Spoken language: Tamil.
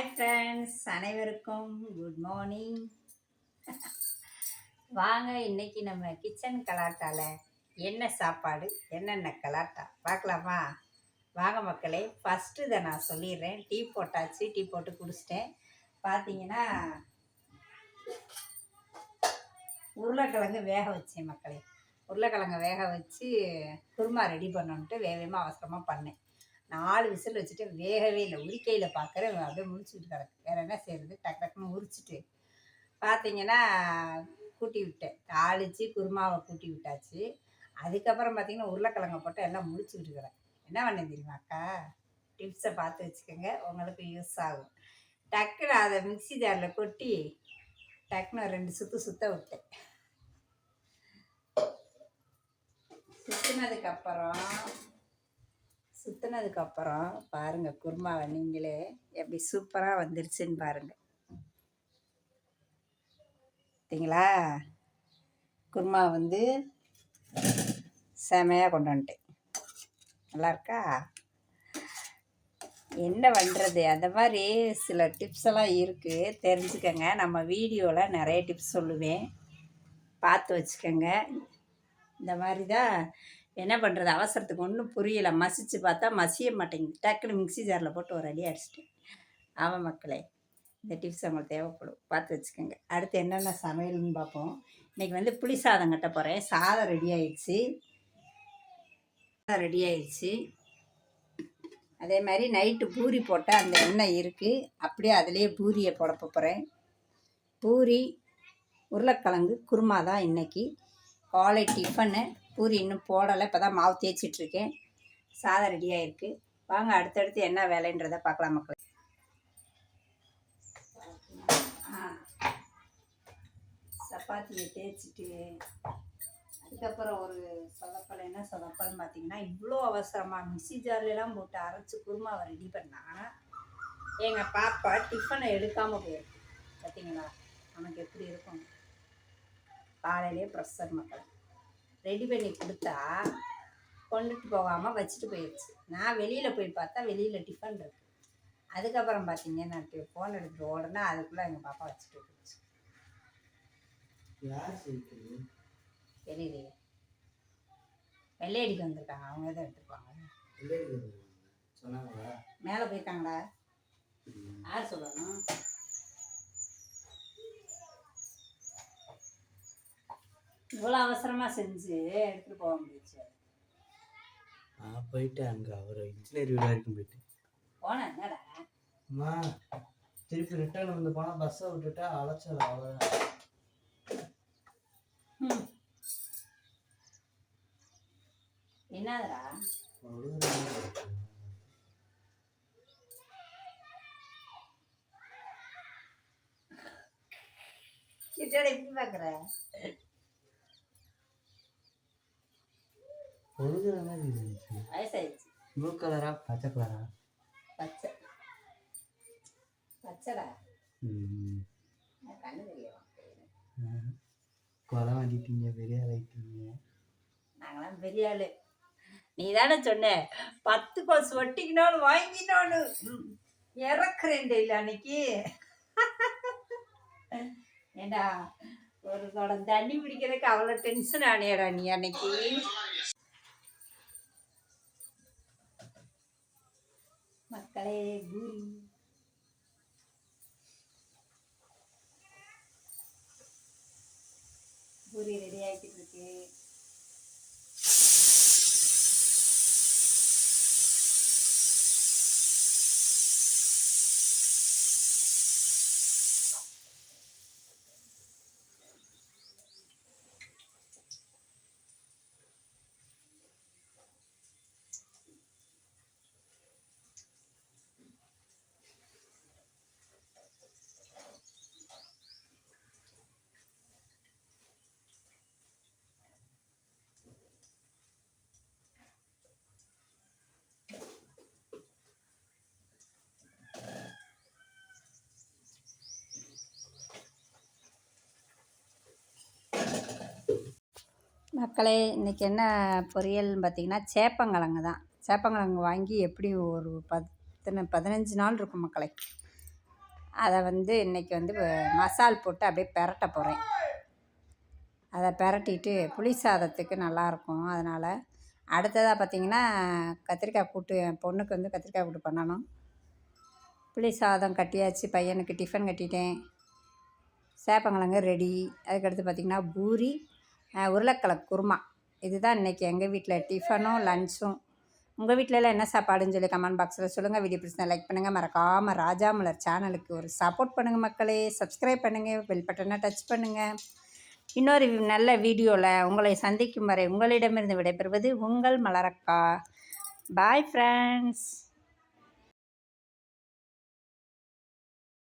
ஹாய் ஃப்ரெண்ட்ஸ் அனைவருக்கும் குட் மார்னிங் வாங்க இன்னைக்கு நம்ம கிச்சன் கலாட்டாவில் என்ன சாப்பாடு என்னென்ன கலாட்டா? பார்க்கலாமா? வாங்க மக்களே ஃபஸ்ட்டு இதை நான் சொல்லிடுறேன். டீ போட்டாச்சு டீ போட்டு குடிச்சிட்டேன். பார்த்தீங்கன்னா உருளைக்கிழங்கு வேக வச்சேன் மக்களே. உருளைக்கிழங்கு வேக வச்சு குருமா ரெடி பண்ணணுன்ட்டு வேகமாக அவசரமாக பண்ணேன். நாலு விசில் வச்சுட்டு வேகவே இல்லை. உரிக்கையில் பார்க்குறேன் அப்படியே முடிச்சுட்டு கிடக்கு. வேறு என்ன செய்யறது? டக்கு டக்குன்னு உரிச்சிட்டு பார்த்தீங்கன்னா கூட்டி விட்டேன். தாளித்து குருமாவை கூட்டி விட்டாச்சு. அதுக்கப்புறம் பார்த்தீங்கன்னா உருளைக்கிழங்க போட்டு எல்லாம் முடிச்சு விட்டுக்கிறேன் என்ன பண்ண தெரியுமா அக்கா? டிப்ஸை பார்த்து வச்சுக்கோங்க. உங்களுக்கு யூஸ் ஆகும். டக்குன்னு அதை மிக்ஸி ஜாரில் கொட்டி டக்குன்னு ரெண்டு சுற்று சுத்த விட்டேன். சுற்றினதுக்கப்புறம் சுற்றினதுக்கப்புறம் பாருங்கள் குருமாவை நீங்களே எப்படி சூப்பராக வந்துருச்சுன்னு பாருங்கள் பார்த்தீங்களா குருமா வந்து செமையாக கொண்டு வந்துட்டேன். நல்லா இருக்கா? என்ன பண்ணுறது அந்த மாதிரி சில டிப்ஸ் எல்லாம் இருக்குது தெரிஞ்சுக்கங்க. நம்ம வீடியோவில் நிறைய டிப்ஸ் சொல்லுவேன். பார்த்து வச்சுக்கோங்க. இந்த மாதிரி தான் என்ன பண்ணுறது அவசரத்துக்கு ஒன்றும் புரியலை. மசிச்சு பார்த்தா மசிய மாட்டேங்குது. டக்குன்னு மிக்ஸி ஜாரில் போட்டு ஒரு அடி அடிச்சிட்டேன். ஆமாம் மக்களே இந்த டிப்ஸ் உங்களுக்கு தேவைப்படும். பார்த்து வச்சுக்கோங்க. அடுத்து என்னென்ன சமையல்னு பார்ப்போம். இன்றைக்கி வந்து புளி சாதம் கட்ட போகிறேன் சாதம் ரெடி ஆயிடுச்சு. சாதம் ரெடி ஆயிடுச்சு. அதே மாதிரி நைட்டு பூரி போட்டால் அந்த எண்ணெய் இருக்குது அப்படியே அதிலே பூரியை போட போகிறேன் பூரி உருளைக்கிழங்கு குருமா தான் இன்றைக்கி காலை டிஃபனு பூரி இன்னும் போடலை இப்போ தான் மாவு தேய்ச்சிட்ருக்கேன். சாதம் ரெடியாக இருக்குது வாங்க அடுத்தடுத்து என்ன வேலைன்றதை பார்க்கலாம் மக்கள். சப்பாத்தியை தேய்ச்சிட்டு அதுக்கப்புறம் ஒரு சொதப்பல் என்ன சொதப்பல்னு பார்த்தீங்கன்னா இவ்வளோ அவசரமாக மிக்சி ஜார்லாம் போட்டு அரைச்சி குருமாவை ரெடி பண்ணால் எங்கள் பாப்பா டிஃபனை எடுக்காமல் போயிருக்கு. பார்த்தீங்களா? நமக்கு எப்படி இருக்கும்? காலையிலே ப்ரெஷர் மக்கள். ரெடி பண்ணி கொடுத்தா கொண்டுட்டு போகாமல் வச்சுட்டு போயிடுச்சு நான் வெளியில் போய் பார்த்தா வெளியில் டிஃபன் இருக்கு. அதுக்கப்புறம் பார்த்தீங்கன்னா ஃபோன் எடுத்துட்டு ஓடனா அதுக்குள்ளே எங்கள் பாப்பா வச்சுட்டு போயிடுச்சு தெரியலையே. வெள்ளையடிக்கு வந்திருக்காங்க. அவங்க எதை எடுத்துருப்பாங்க. மேலே போயிருக்காங்களா? யார் சொல்லணும்? இவ்வளோ அவசரமாக செஞ்சு எடுத்துகிட்டு போக முடியுச்சு. நான் போயிட்டேன் அங்கே அவர் இன்ஜினியர் வீடு வரைக்கும் போயிட்டேன் போனேன் என்னடா? அம்மா திருப்பி ரிட்டர்ன் வந்து போனால் பஸ்ஸை விட்டுட்டா அலைச்சல் அவ்வளோதான். என்னதுடா? கிட்டட எப்படி பார்க்குற பொழுதுற மாதிரி இருந்துச்சு வயசாயிடுச்சு. ப்ளூ கலரா பச்சை கலரா பச்சை. பச்சைடா. ம் கண்ணு தெரியல கொலை வாங்கிட்டீங்க பெரிய ஆளாயிட்டீங்க நாங்களாம் பெரிய ஆளு. நீ தானே சொன்ன. பத்து கொசு ஒட்டிக்கணும்னு வாங்கினோன்னு இறக்குறேன் இல்லை அன்னைக்கு. ஏண்டா ஒரு குடம் தண்ணி பிடிக்கிறதுக்கு அவ்வளோ டென்ஷன் ஆனியாடா நீ அன்னைக்கு. மக்களே பூரி பூரி ரெடி ஆகிட்டு இருக்கு. மக்களே இன்றைக்கி என்ன பொரியல்னு பார்த்தீங்கன்னா சேப்பங்கிழங்கு தான். சேப்பங்கிழங்கு வாங்கி எப்படி ஒரு பத்து பதினஞ்சு நாள் இருக்கும் மக்களே. அதை வந்து இன்றைக்கி வந்து மசால் போட்டு அப்படியே பெரட்ட போகிறேன் அதை பெரட்டிட்டு புளி சாதத்துக்கு நல்லாயிருக்கும் அதனால் அடுத்ததாக பார்த்திங்கன்னா கத்திரிக்காய் கூட்டு என் பொண்ணுக்கு வந்து கத்திரிக்காய் கூட்டு பண்ணணும். புளி சாதம் கட்டியாச்சு பையனுக்கு டிஃபன் கட்டிட்டேன். சேப்பங்கிழங்கு ரெடி அதுக்கடுத்து பார்த்திங்கன்னா பூரி உருளைக்கிழங்கு குருமா. இதுதான் இன்றைக்கி எங்கள் வீட்டில் டிஃபனும் லன்ச்சும் உங்கள் வீட்டிலலாம் என்ன சாப்பாடுன்னு சொல்லி கமெண்ட் பாக்ஸில் சொல்லுங்கள் வீடியோ பிடிச்சா லைக் பண்ணுங்கள் மறக்காமல் ராஜா மலர் சேனலுக்கு ஒரு சப்போர்ட் பண்ணுங்கள் மக்களே. சப்ஸ்கிரைப் பண்ணுங்கள் பெல் பட்டனை டச் பண்ணுங்கள் இன்னொரு நல்ல வீடியோவில் உங்களை சந்திக்கும் வரை உங்களிடமிருந்து விடைபெறுவது உங்கள் மலரக்கா. Bye friends